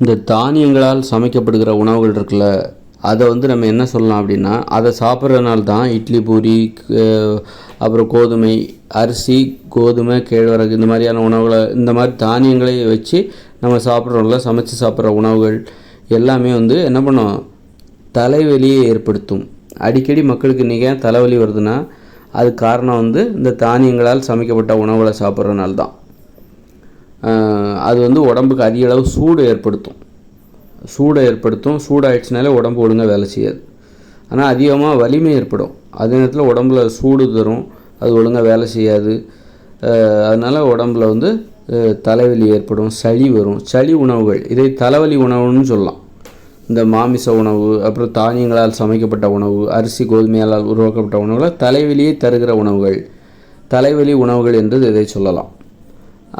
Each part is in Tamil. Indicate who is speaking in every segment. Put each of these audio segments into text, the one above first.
Speaker 1: இந்த தானியங்களால் சமைக்கப்படுகிற உணவுகள் இருக்குல்ல அதை வந்து நம்ம என்ன சொல்லலாம் அப்படின்னா அதை சாப்பிட்றதுனால தான் இட்லி பூரி அப்புறம் கோதுமை அரிசி கோதுமை கேழ்வரகு இந்த மாதிரியான உணவுகளை இந்த மாதிரி தானியங்களை வச்சு நம்ம சாப்பிட்றோம்ல சமைச்சு சாப்பிட்ற உணவுகள் எல்லாமே வந்து என்ன பண்ணும்? தலைவலியை ஏற்படுத்தும். அடிக்கடி மக்களுக்கு இன்றைக்கி தலைவலி வருதுன்னா அது காரணம் வந்து இந்த தானியங்களால் சமைக்கப்பட்ட உணவுகளை சாப்பிட்றதுனால தான். அது வந்து உடம்புக்கு அதிக அளவு சூடு ஏற்படுத்தும். சூடை ஏற்படுத்தும். சூடாயிடுச்சுனாலே உடம்பு ஒழுங்காக வேலை செய்யாது. ஆனால் அதிகமாக வலிமை ஏற்படும். அதே நேரத்தில் உடம்புல சூடு தரும். அது ஒழுங்காக வேலை செய்யாது. அதனால் உடம்புல வந்து தலைவலி ஏற்படும். சளி வரும். சளி உணவுகள். இதை தலைவலி உணவுன்னு சொல்லலாம். இந்த மாமிச உணவு அப்புறம் தானியங்களால் சமைக்கப்பட்ட உணவு அரிசி கோதுமையால் உருவாக்கப்பட்ட உணவுகளை தலைவலியை தருகிற உணவுகள். தலைவலி உணவுகள் என்று இதை சொல்லலாம்.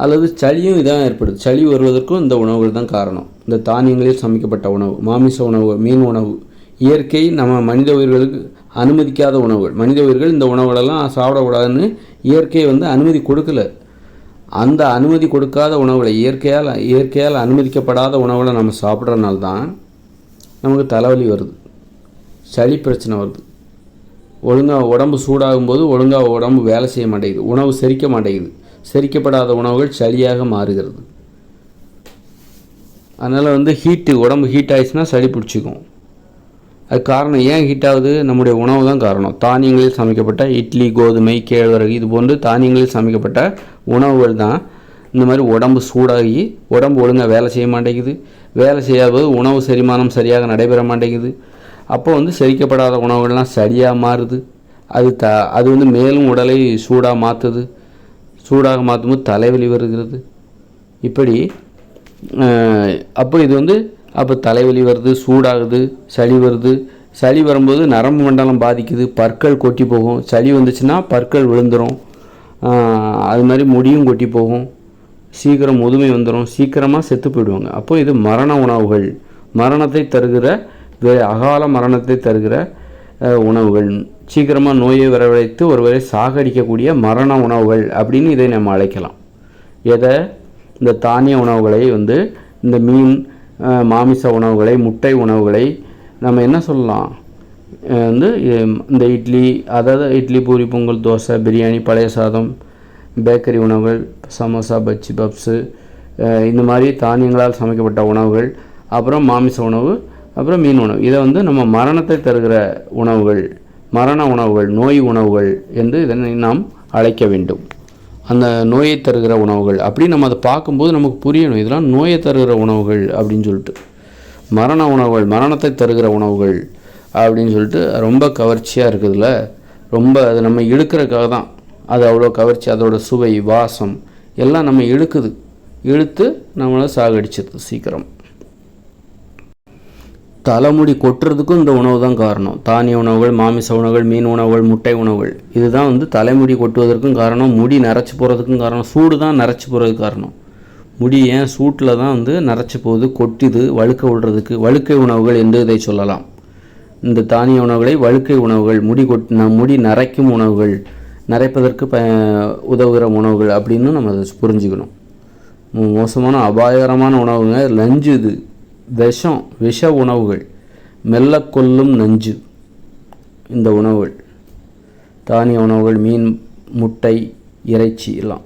Speaker 1: அல்லது சளியும் இதான் ஏற்படுது. சளி வருவதற்கும் இந்த உணவுகள் தான் காரணம். இந்த தானியங்களில் சமைக்கப்பட்ட உணவு மாமிச உணவு மீன் உணவு இயற்கை நம்ம மனித உயிர்களுக்கு அனுமதிக்காத உணவுகள். மனித உயிர்கள் இந்த உணவுகளெல்லாம் சாப்பிடக்கூடாதுன்னு இயற்கை வந்து அனுமதி கொடுக்கல. அந்த அனுமதி கொடுக்காத உணவுகளை இயற்கையால் இயற்கையால் அனுமதிக்கப்படாத உணவுகளை நம்ம சாப்பிட்றதுனால தான் நமக்கு தலைவலி வருது. சளி பிரச்சனை வருது. ஒழுங்காக உடம்பு சூடாகும்போது ஒழுங்காக உடம்பு வேலை செய்ய மாட்டேங்குது. உணவு செரிக்க மாட்டேங்குது. செரிக்கப்படாத உணவுகள் சளியாக மாறுகிறது. அதனால் வந்து ஹீட்டு உடம்பு ஹீட் ஆயிடுச்சுன்னா சளி பிடிச்சிக்கும். அது காரணம் ஏன் ஹீட் ஆகுது? நம்முடைய உணவு தான் காரணம். தானியங்களில் சமைக்கப்பட்ட இட்லி கோதுமை கேழ்வரகு இது போன்று தானியங்களில் சமைக்கப்பட்ட உணவுகள் தான் இந்த மாதிரி உடம்பு சூடாகி உடம்பு ஒழுங்காக வேலை செய்ய மாட்டேங்குது. வேலை செய்யாதது உணவு செரிமானம் சரியாக நடைபெற மாட்டேங்குது. அப்போ வந்து செரிக்கப்படாத உணவுகள்லாம் சரியாக மாறுது. அது த அது வந்து மேலும் உடலை சூடாக மாற்றுது சூடாக மாற்றும்போது தலைவலி வருகிறது. இப்படி அப்போ இது வந்து அப்போ தலைவலி வருது சூடாகுது சளி வருது. சளி வரும்போது நரம்பு மண்டலம் பாதிக்குது பற்கள் கொட்டி போகும். சளி வந்துச்சுன்னா பற்கள் விழுந்துடும் அது மாதிரி முடியும் கொட்டி போகும். சீக்கிரம் முதுமை வந்துடும் சீக்கிரமாக செத்து போயிடுவாங்க. அப்போது இது மரண உணவுகள். மரணத்தை தருகிற வே- அகால மரணத்தை தருகிற உணவுகள். சீக்கிரமாக நோயை வரவழைத்து ஒருவரை சாகடிக்கக்கூடிய மரண உணவுகள் அப்படின்னு இதை நம்ம அழைக்கலாம். எதை? இந்த தானிய உணவுகளை வந்து இந்த மீன் மாமிச உணவுகளை முட்டை உணவுகளை நம்ம என்ன சொல்லலாம்? வந்து இந்த இட்லி அதாவது இட்லி பூரி பொங்கல் தோசை பிரியாணி பழைய சாதம் பேக்கரி உணவுகள் சமோசா பஜ்ஜி பப்ஸு இந்த மாதிரி தானியங்களால் சமைக்கப்பட்ட உணவுகள் அப்புறம் மாமிச உணவு அப்புறம் மீன் உணவு. இதை வந்து நம்ம மரணத்தை தருகிற உணவுகள் மரண உணவுகள் நோய் உணவுகள் என்று இதனை நாம் அழைக்க வேண்டும். அந்த நோயை தருகிற உணவுகள். அப்படி நம்ம அதை பார்க்கும்போது நமக்கு புரியணும். இதெல்லாம் நோயை தருகிற உணவுகள் அப்படின்னு சொல்லிட்டு. மரண உணவுகள் மரணத்தை தருகிற உணவுகள் அப்படின்னு சொல்லிட்டு ரொம்ப கவர்ச்சியாக இருக்குதுல்ல. ரொம்ப அது நம்ம இழுக்கிறதுக்காக தான். அது அவ்வளோ கவர்ச்சி. அதோட சுவை வாசம் எல்லாம் நம்ம இழுக்குது. இழுத்து நம்மளை சாகடிச்சது சீக்கிரம். தலைமுடி கொட்டுறதுக்கும் இந்த உணவு தான் காரணம். தானிய உணவுகள் மாமிச உணவுகள் மீன் உணவுகள் முட்டை உணவுகள். இதுதான் வந்து தலைமுடி கொட்டுவதற்கும் காரணம் முடி நரைச்சி போகிறதுக்கும் காரணம் சூடு தான் நரைச்சி போகிறதுக்கு காரணம். முடி ஏன் சூட்டில் தான் வந்து நரைச்சி போகுது கொட்டிது வழுக்க விடுறதுக்கு வழுக்கை உணவுகள் என்று இதை சொல்லலாம். இந்த தானிய உணவுகளை வழுக்கை உணவுகள் முடி கொட் முடி நரைக்கும் உணவுகள் நரைப்பதற்கு ப உதவுகிற உணவுகள் அப்படின்னு நம்ம அதை புரிஞ்சுக்கணும். மோசமான அபாயகரமான உணவுங்க லஞ்சு இது. விஷம் விஷ உணவுகள் மெல்ல கொல்லும் நஞ்சு இந்த உணவுகள் தானிய உணவுகள் மீன் முட்டை இறைச்சி எல்லாம்.